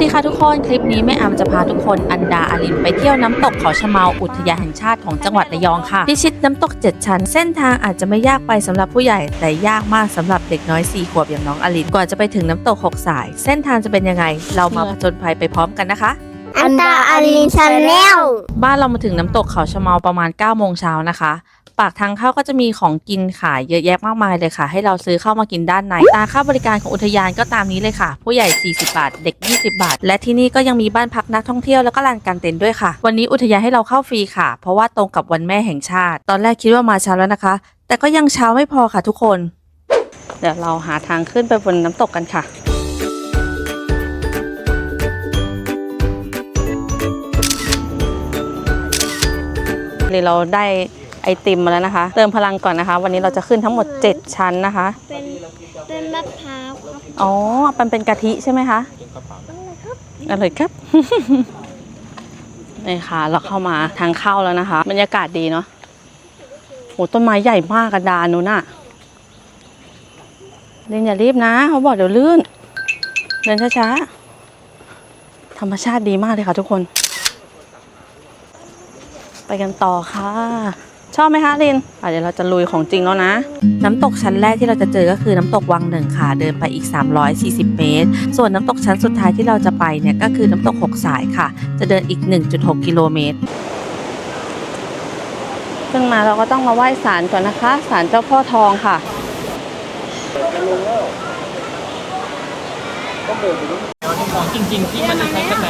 ดีค่ะทุกคนคลิปนี้แม่อามจะพาทุกคนอันดาอารินไปเที่ยวน้ำตกเขาชะเมาอุทยานแห่งชาติของจังหวัดระยองค่ะพิชิตน้ำตก 7 ชั้น เส้นทางอาจจะไม่ยากไปสำหรับผู้ใหญ่ แต่ยากมากสำหรับเด็กน้อย 4 ขวบอย่างน้องอารินกว่าจะไปถึงน้ำตก 6 สาย เส้นทางจะเป็นยังไง เรามาผจญภัยไปพร้อมกันนะคะอันตาอารินชาแนลบ้านเรามาถึงน้ำตกเขาชะเมาประมาณ9โมงเช้านะคะ ปากทางเข้าก็จะมีของกินขายเยอะแยะมากมายเลยค่ะ ให้เราซื้อเข้ามากินด้านในตาค่าบริการของอุทยานก็ตามนี้เลยค่ะ ผู้ใหญ่ 40 บาท เด็ก 20 บาท และที่นี่ก็ยังมีบ้านพักนักท่องเที่ยวแล้วก็ลานกางเต็นท์ด้วยค่ะ วันนี้อุทยานให้เราเข้าฟรีค่ะ เพราะว่าตรงกับวันแม่แห่งชาติ ตอนแรกคิดว่ามาเช้าแล้วนะคะ แต่ก็ยังเช้าไม่พอค่ะทุกคน เดี๋ยวเราหาทางขึ้นไปบนน้ำตกกันค่ะเลยเราได้ ไอติมมาแล้วนะคะ เติมพลังก่อนนะคะ วันนี้เราจะขึ้นทั้งหมด 7 ชั้นนะคะ เป็นเป็นมะพร้าวครับอ๋อมันเป็นกะทิใช่ไหมคะอร่อยครับนี่ค่ะเราเข้ามาทางเข้าแล้วนะคะบรรยากาศดีเนาะโหต้นไม้ใหญ่มากกระดานนู้นน่ะเดินอย่ารีบนะ เขาบอกเดี๋ยวลื่น เดินช้าๆ ธรรมชาติดีมากเลยค่ะทุกคน ไปกันต่อค่ะ ชอบไหมคะลินอะเดี๋ยวเราจะลุยของจริงแล้วนะ น้ำตกชั้นแรกที่เราจะเจอก็คือน้ำตกวังหนึ่งค่ะ เดินไปอีก 340 เมตร ส่วนน้ำตกชั้นสุดท้ายที่เราจะไปเนี่ยก็คือน้ำตก 6 สายค่ะ จะเดินอีก 1.6 กิโลเมตร ขึ้นมาเราก็ต้องมาไหว้ศาลก่อนนะคะศาลเจ้าพ่อทองค่ะจริงๆที่มันจะใช้กระแต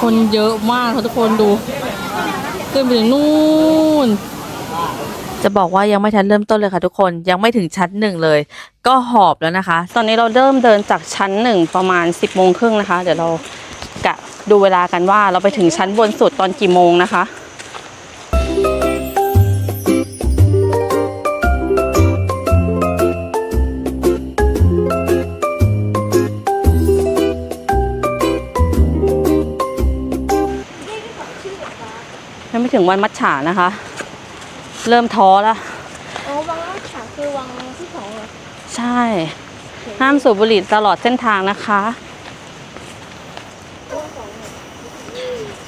คนเยอะมากค่ะทุกคนดู ขึ้นไปถึงนู่น จะบอกว่ายังไม่ทันเริ่มต้นเลยค่ะทุกคนยังไม่ถึงชั้นหนึ่งเลย ก็หอบแล้วนะคะ ตอนนี้เราเริ่มเดินจากชั้นหนึ่งประมาณ 10บโมงครึ่งนะคะ เดี๋ยวเรากะดูเวลากันว่าเราไปถึงชั้นบนสุดตอนกี่โมงนะคะ ถึงวันมัดฉานะคะ เริ่มท้อแล้วอ๋อวังมัจฉาคือวังที่สองเหรอใช่ ห้ามสูบบุหรี่ตลอดเส้นทางนะคะ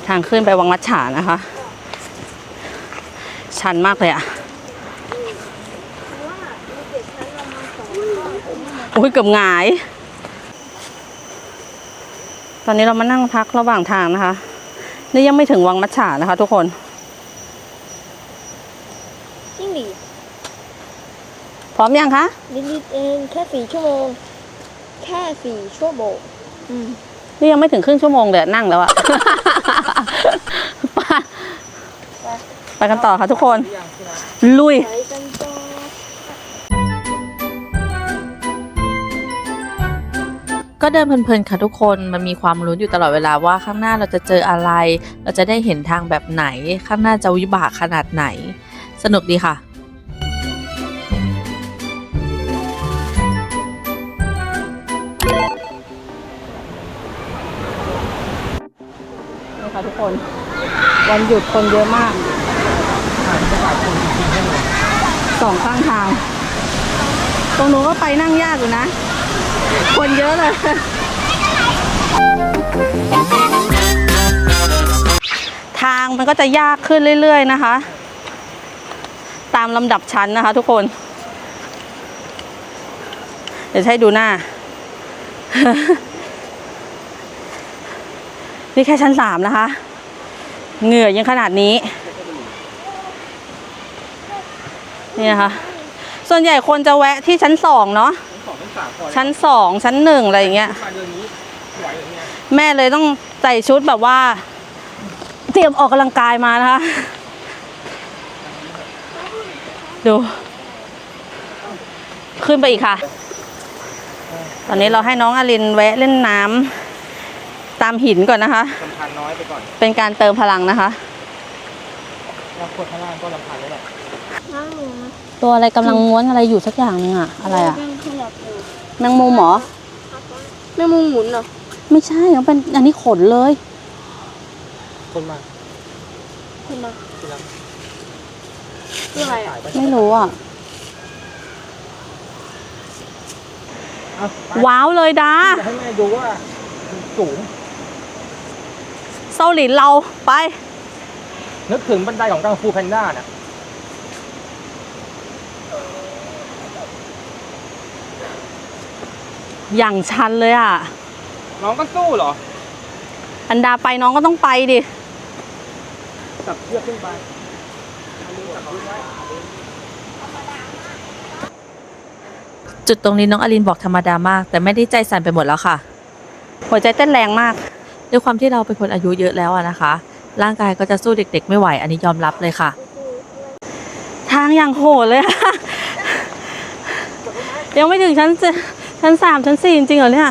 ทางขึ้นไปวังมัดฉานะคะ ชันมากเลยอะโอ้ยเกือบหงาย ตอนนี้เรามานั่งพักระหว่างทางนะคะ นี่ยังไม่ถึงวังมัดฉานะคะทุกคน ยิ่งดี พร้อมยังคะนิดๆเองแค่สี่ชั่วโมง แค่สี่ชั่วโมงอืมนี่ยังไม่ถึงครึ่งชั่วโมงเลยนั่งแล้วอะ ไปไปกันต่อค่ะทุกคน ลุย ไปกันต่อก็เดินเพลินๆค่ะทุกคนมันมีความลุ้นอยู่ตลอดเวลาว่าข้างหน้าเราจะเจออะไร เราจะได้เห็นทางแบบไหน ข้างหน้าจะวิบากขนาดไหน สนุกดีค่ะ ค่ะทุกคน วันหยุดคนเยอะมากสองข้างทาง ตรงนู้นก็ไปนั่งยากอยู่นะ คนเยอะเลย ทางมันก็จะยากขึ้นเรื่อย ๆ นะคะ ตามลำดับชั้นนะคะทุกคน เดี๋ยวจะให้ดูหน้า นี่แค่ชั้นสามนะคะ เหงื่อยังขนาดนี้ นี่นะคะ ส่วนใหญ่คนจะแวะที่ชั้นสองเนาะสองเป็นสามพอชั้นสองชั้นหนึ่งอะไรอย่างเงี้ยมาเดือนนี้ไหวอย่างเงี้ย แม่เลยต้องใส่ชุดแบบว่า เตรียมออกกำลังกายมานะคะ ดู ขึ้นไปอีกค่ะ ตอนนี้เราให้น้องอลินแวะเล่นน้ำตามหินก่อนนะคะลำพันน้อยไปก่อน เป็นการเติมพลังนะคะเราขวดข้างล่างก็ลำพันแล้วแหละน้ำหนูนะตัวอะไรกำลังม้วนอะไรอยู่สักอย่างนึงอะอะไรอะยังขยับอยู่แมงมุมเหรอแม่มุมหมุนเหรอ ไม่ใช่มันเป็นอันนี้ขนเลย คนมาคุณมาทีหลังคืออะไรอะถ่ายไปไม่รู้อะเอาไปว้าวเลยดาให้แม่ดูว่าสูง โซหลินเราไป นึกถึงบันไดของกังฟูแพนด้าน่ะ อย่างชันเลยอะ น้องก็สู้เหรอ อันดาไปน้องก็ต้องไปดิ จับเชือกขึ้นไปจุดตรงนี้น้องอลินบอกธรรมดามาก แต่ไม่ได้ใจสั่นไปหมดแล้วค่ะ หัวใจเต้นแรงมาก ด้วยความที่เราเป็นคนอายุเยอะแล้วอะนะคะ ร่างกายก็จะสู้เด็ก ๆ ไม่ไหว อันนี้ยอมรับเลยค่ะ ทางอย่างโหดเลยอะยังไม่ถึงชั้นชั้นสามชั้นสี่จริงๆเหรอเนี่ย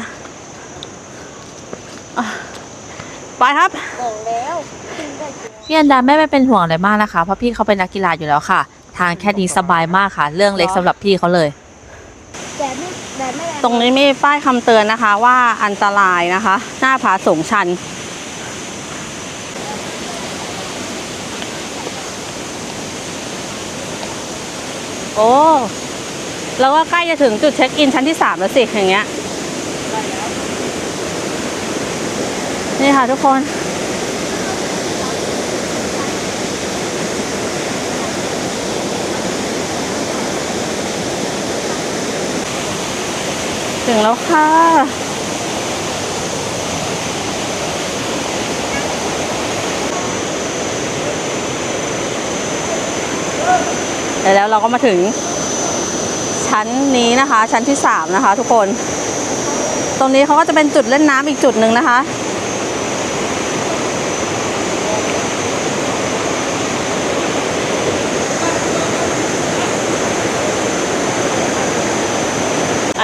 ไปครับบอกแล้วขึ้นด้จริงพี่อันดาไม่เป็นห่วงอะไรมากนะคะเพราะพี่เขาเป็นนักกีฬาอยู่แล้วค่ะ ทางแค่นี้สบายมากค่ะ เรื่องเล็กสำหรับพี่เขาเลย ตรงตรงนี้มีป้ายคำเตือนนะคะว่าอันตรายนะคะ หน้าผาสูงชัน โอ้แล้วก็ใกล้จะถึงจุดเช็คอินชั้นที่สามแล้วสิอย่างเงี้ย นี่ค่ะทุกคน ถึงแล้วค่ะ แล้วเราก็มาถึงชั้นนี้นะคะ ชั้นที่สามนะคะ ทุกคน ตรงนี้เขาก็จะเป็นจุดเล่นน้ำอีกจุดหนึ่งนะคะ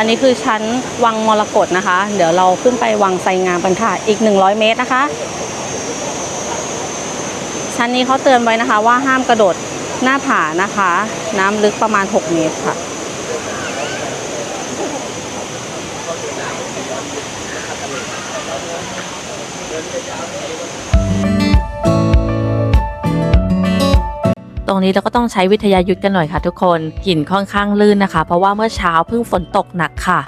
อันนี้คือชั้นวังมรกตนะคะ เดี๋ยวเราขึ้นไปวังไซงามกันค่ะ อีก 100 เมตรนะคะ ชั้นนี้เขาเตือนไว้นะคะว่าห้ามกระโดดหน้าผานะคะ น้ำลึกประมาณ 6 เมตรค่ะ รงนี้เราก็ต้องใช้วิทยายุทธ์กันหน่อยค่ะทุกคนหินค่อนข้างลื่นนะคะ เพราะว่าเมื่อเช้าเพิ่งฝนตกหนักค่ะ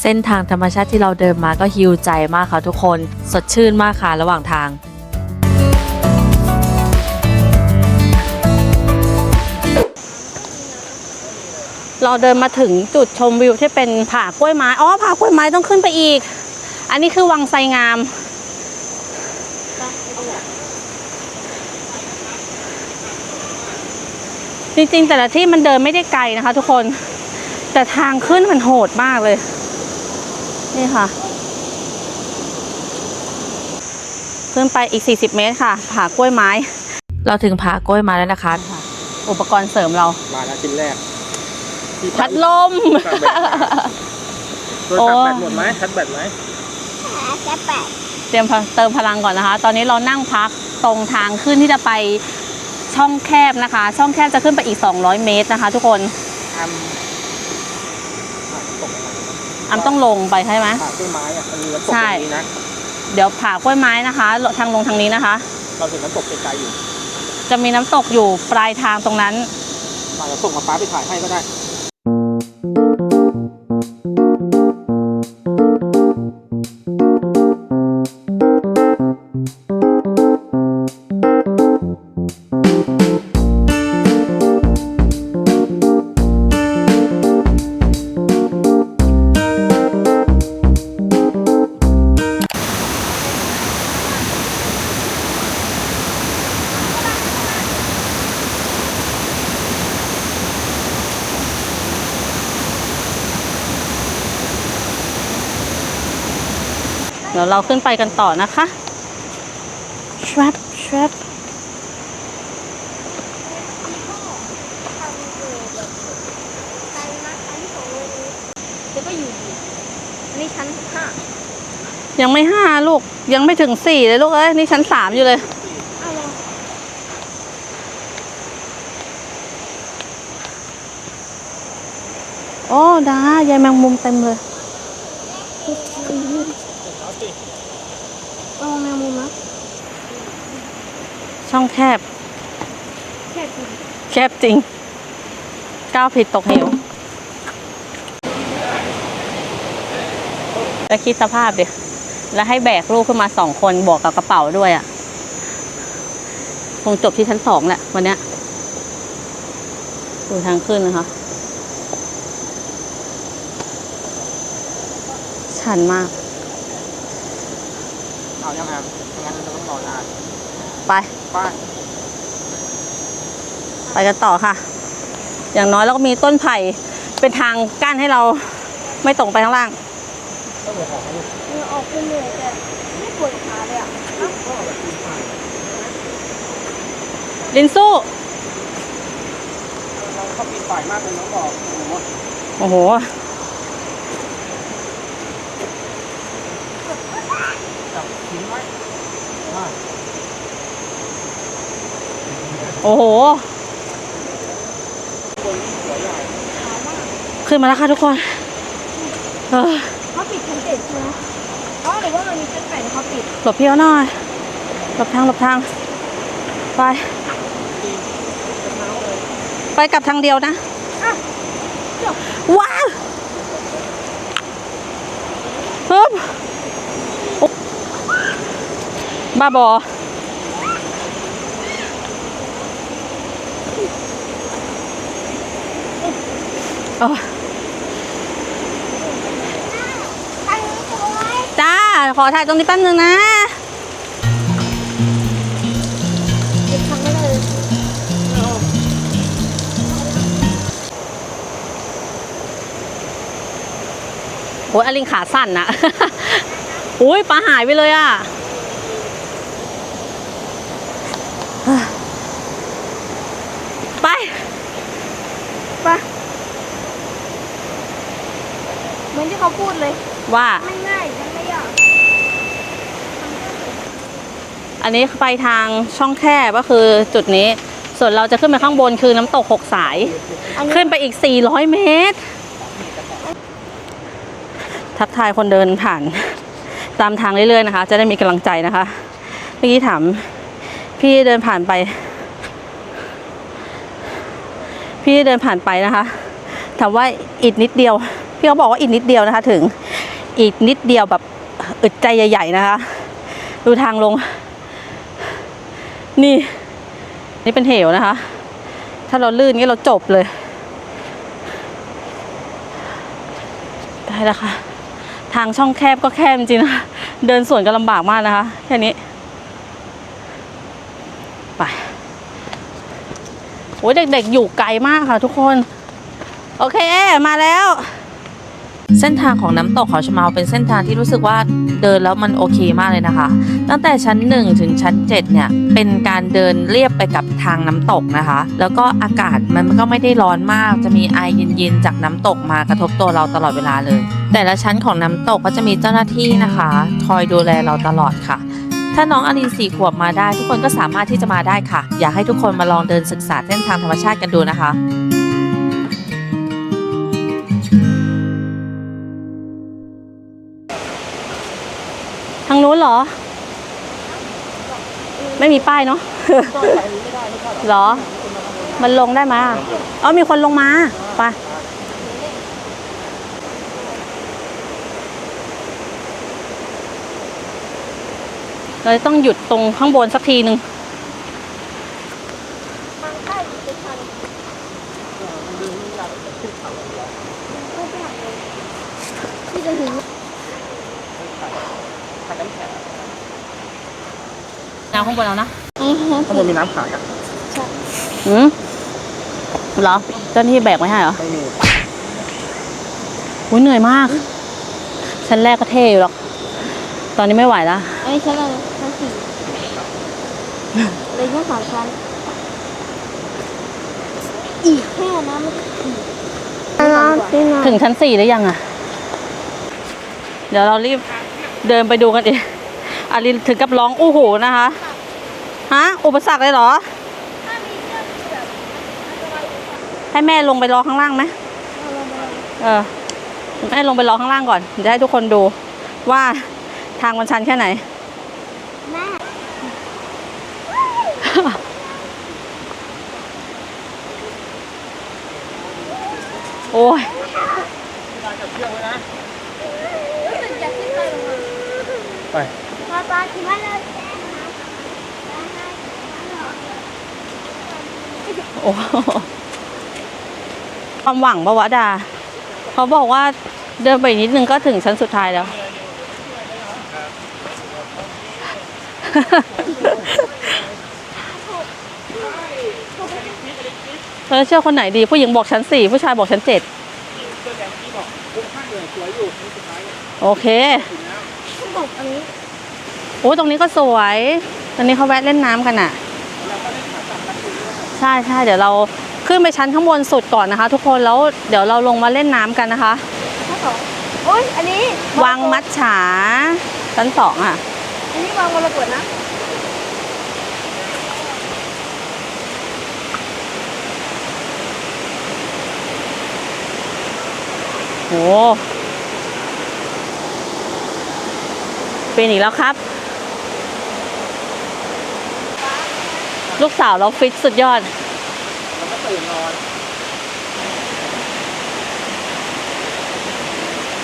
เส้นทางธรรมชาติที่เราเดินมาก็ฮิวใจมากค่ะทุกคน สดชื่นมากค่ะระหว่างทาง เราเดินมาถึงจุดชมวิวที่เป็นผากล้วยไม้อ๋อผากล้วยไม้ต้องขึ้นไปอีก อันนี้คือวังไซงาม จริงๆ แต่ละที่มันเดินไม่ได้ไกลนะคะ ทุกคน แต่ทางขึ้นมันโหดมากเลย นี่ค่ะ ขึ้นไปอีก 40 เมตรค่ะ ผากล้วยไม้ เราถึงผากล้วยไม้แล้วนะคะ อุปกรณ์เสริมเรา มาแล้วชิ้นแรก ที่พัดลมตัวตัดแบตหมดไหมชัดแบตไหมแค่แปดเตรียมเติมพลังก่อนนะคะ ตอนนี้เรานั่งพักตรงทางขึ้นที่จะไปช่องแคบนะคะ ช่องแคบจะขึ้นไปอีก 200 เมตรนะคะ ทุกคนทำตกอำต้องลงไปใช่ไหมผ่าต้นไม้อะมันมีน้ำตกตใช่ รงนี้นะ เดี๋ยวผากล้วยไม้นะคะ ทางลงทางนี้นะคะ เราเห็นน้ำตกไกลๆอยู่จะมีน้ำตกอยู่ปลายทางตรงนั้นมาเราส่งมาฟ้าไปถ่ายให้ก็ได้ ดี๋ยวเราขึ้นไปกันต่อนะคะชวบชวบไปนะอันนี้ของเลยเดี๋ยวก็อยู่ดีอันนี้ชั้นห้ายังไม่ห้าลูกยังไม่ถึงสี่เลยลูกเอ้ยนี่ชั้นสามอยู่เลยเอาลองโอ้ดายายแมงมุมเต็มเลย เอาแมงมุมนะชช่องแคบ แค่คุณแคบจริง ก้าวผิดตกเหวแล้วคิดสภาพดิแล้วให้แบกลูกขึ้นมาสองคนบวกกับกระเป๋าด้วยอะ่ะ คงจบที่ชั้นสองแหละวันเนี้ยดูทางขึ้นนะคะ ชันมากเอา ยังไงไม่งั้นเราต้องรอนานไปป้าไปกันต่อค่ะ อย่างน้อยเราก็มีต้นไผ่เป็นทางกั้นให้เราไม่ตกไปข้างล่าง ต้องเหลือของให้ลูกเหงื่อออกเป็นเหนื่อยแต่ไม่ปวดขาเลยอะลินสู้ เราเข้าปีนป่ายมากเลยน้องบอกโอ้โห โอ้โห จับทิ้งไว้อ่า โอ้โหคนนี้หัวใหญ่ขึ้นมาแล้วค่ะทุกคน เออเขาปิดชั้นเจ็ดใช่ไหมอ๋อหรือว่ามันมีชั้นแปดเขาปิด หลบพี่เขาหน่อย หลบทางหลบทาง ไป ไปกลับทางเดียวนะอะจบว้าวฮึบ บ้าบอเออทางนี้สวยจ้า ขอถ่ายตรงนี้แป๊บนึงนะเก็บทางไม่เลยโอ้ยอลิงขาสั่นนะ อุ้ยปลาหายไปเลยอะ ไป ไปเหมือนที่เขาพูดเลย ว่า ไม่ง่ายยังไม่ยากอันนี้ไปทางช่องแคบก็คือจุดนี้ ส่วนเราจะขึ้นไปข้างบนคือน้ำตกหกสายอันนี้ขึ้นไปอีก 400 เมตร ทักทายคนเดินผ่าน ตามทางเรื่อยๆนะคะ จะได้มีกำลังใจนะคะเมื่อกี้ถามพี่เดินผ่านไป พี่เดินผ่านไปนะคะถามว่าอีกนิดเดียว พี่เขาบอกว่าอีกนิดเดียวนะคะ ถึง อีกนิดเดียวแบบอึดใจใหญ่ๆนะคะ ดูทางลง นี่ นี่เป็นเหวนะคะ ถ้าเราลื่นงี้เราจบเลยได้แล้วค่ะ ทางช่องแคบก็แคบจริงๆนะคะเดินสวนก็ลำบากมากนะคะ แค่นี้ ไปโอ้ยเด็กๆอยู่ไกลมากค่ะทุกคน โอเค มาแล้ว เส้นทางของน้ำตกเขาชะเมาเป็นเส้นทางที่รู้สึกว่าเดินแล้วมันโอเคมากเลยนะคะ ตั้งแต่ชั้น 1 ถึงชั้น 7 เนี่ย เป็นการเดินเรียบไปกับทางน้ำตกนะคะ แล้วก็อากาศมันก็ไม่ได้ร้อนมาก จะมีไอเย็นๆจากน้ำตกมากระทบตัวเราตลอดเวลาเลย แต่ละชั้นของน้ำตกก็จะมีเจ้าหน้าที่นะคะ คอยดูแลเราตลอดค่ะถ้าน้องอลินสี่ขวบมาได้ ทุกคนก็สามารถที่จะมาได้ค่ะ อยากให้ทุกคนมาลองเดินศึกษาเส้นทางธรรมชาติกันดูนะคะ นู้นเหรอ ไม่มีป้ายเนาะก็ไปนี้ไม่ได้ไม่ใช่เหรอเหรอ มันลงได้ไหมอะอ๋อมีคนลงมาไปเราจะต้องหยุดตรงข้างบนสักทีหนึ่งทางใต้อีกเป็นทางก็ไปหาเลยที่จะถึง ทางน้ำแข็ง น้ำข้างบนแล้วนะอือฮะข้างบนมีน้ำขังอะอืมเหรอเจ้าหน้าที่แบกไว้ให้เหรอไม่มีอุ้ยเหนื่อยมากชั้นแรกก็เท่อยู่หรอก ตอนนี้ไม่ไหวแล้วอันนี้ชั้นอะไรชั้นสี่เลยชั้นสามชั้น อีกแค่นะไม่ถึงที่นถึงชั้นสี่หรือยังอะเดี๋ยวเรารีบเดินไปดูกันอีก อารินถึงกับร้องอู้โหนะคะฮะอุปสรรคเลยเหรอ ให้แม่ลงไปรอข้างล่างไหมเออแม่ลงไปรอข้างล่างก่อนจะให้ทุกคนดูว่าทางมันชันแค่ไหนโอ้ยไป นะรู้สึกอยากขึ้นไปลงมาไปปลาปลาคิดว่าเลยโอ้โหความหวังปะวะดา เขาบอกว่าเดินไปอีกนิดนึงก็ถึงชั้นสุดท้ายแล้ว เออเชื่อคนไหนดี ผู้หญิงบอกชั้นสี่ผู้ชายบอกชั้นเจ็ดเสื้อแดงที่บอกคุ้มข้างเลยสวยอยู่นี่สุดท้ายโอเคถึงแล้วต้องบอกอันนี้ โอ้ตรงนี้ก็สวยตอนนี้เขาแวะเล่นน้ำกันอะใช่ใช่เดี๋ยวเราขึ้นไปชั้นข้างบนสุดก่อนนะคะ ทุกคนแล้วเดี๋ยวเราลงมาเล่นน้ำกันนะคะข้อสองโอ้ยอันนี้วังมัดฉาชั้นสองอะ อันนี้วางมรกตนะโหเป็นอีกแล้วครับ ลูกสาวเราฟิตสุดยอด แล้วก็ตื่นนอน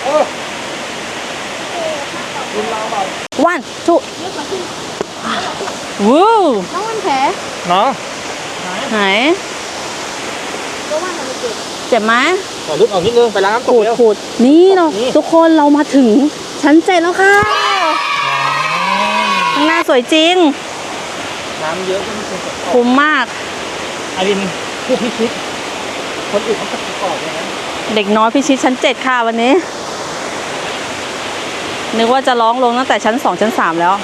โอ้คุณเราเปล่าวันทุวู้น้องวันแผลเนาะไหนก็ว่ามันเกิดเจ็บไหมขอลุกออกนิดนึง ไปล้างน้ำตขูกดเร็ว ขูดนี่เรานี่ ทุกคนเรามาถึงชั้นเจ็ดแล้วค่ะ ข้างหน้าสวยจริง น้ำเยอะก็ไม่ควรจะตกคุ้มมาก อารินผู้พิชิต คนอื่นเขาจะประกอบอย่างนั้นเด็กน้อยพิชิตชั้นเจ็ดค่ะวันนี้ นึกว่าจะร้องลงตั้งแต่ชั้นสองชั้นสามแล้ว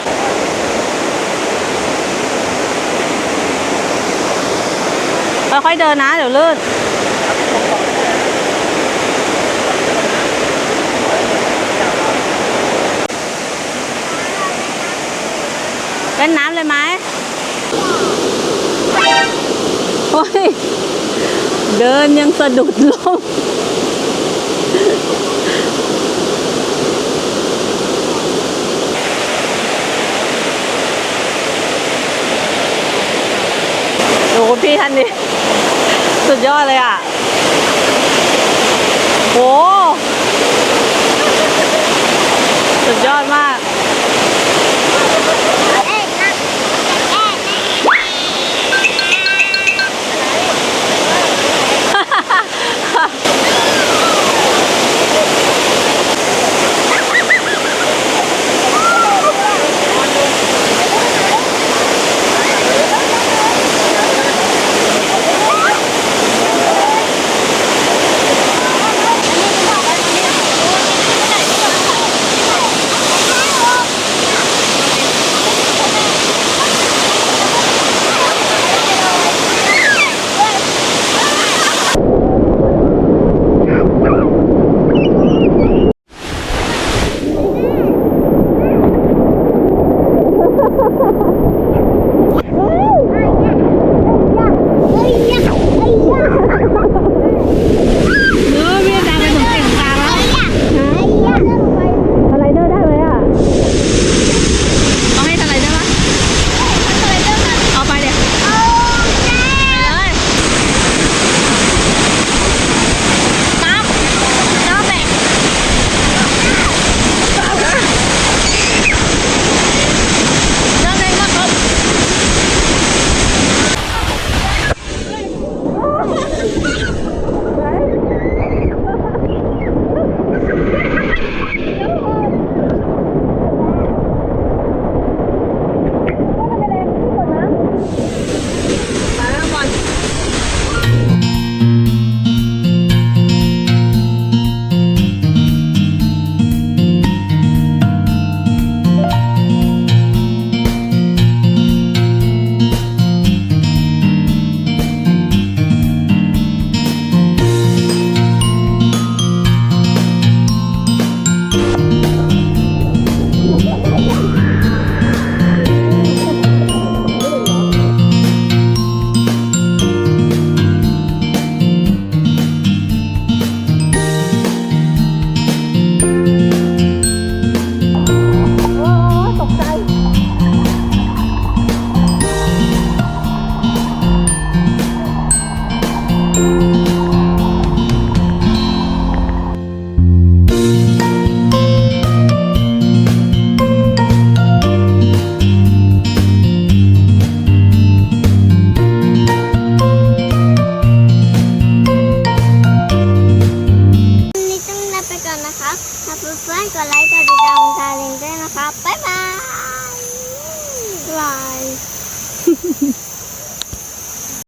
ค่อยๆเดินนะ เดี๋ยวลื่นเล่นน้ำเลยไหมโอ้ ยเดินยังสะดุดล้มดูคุณพี่ท่านนี้ สุดยอดเลยอะโหสุดยอดมาก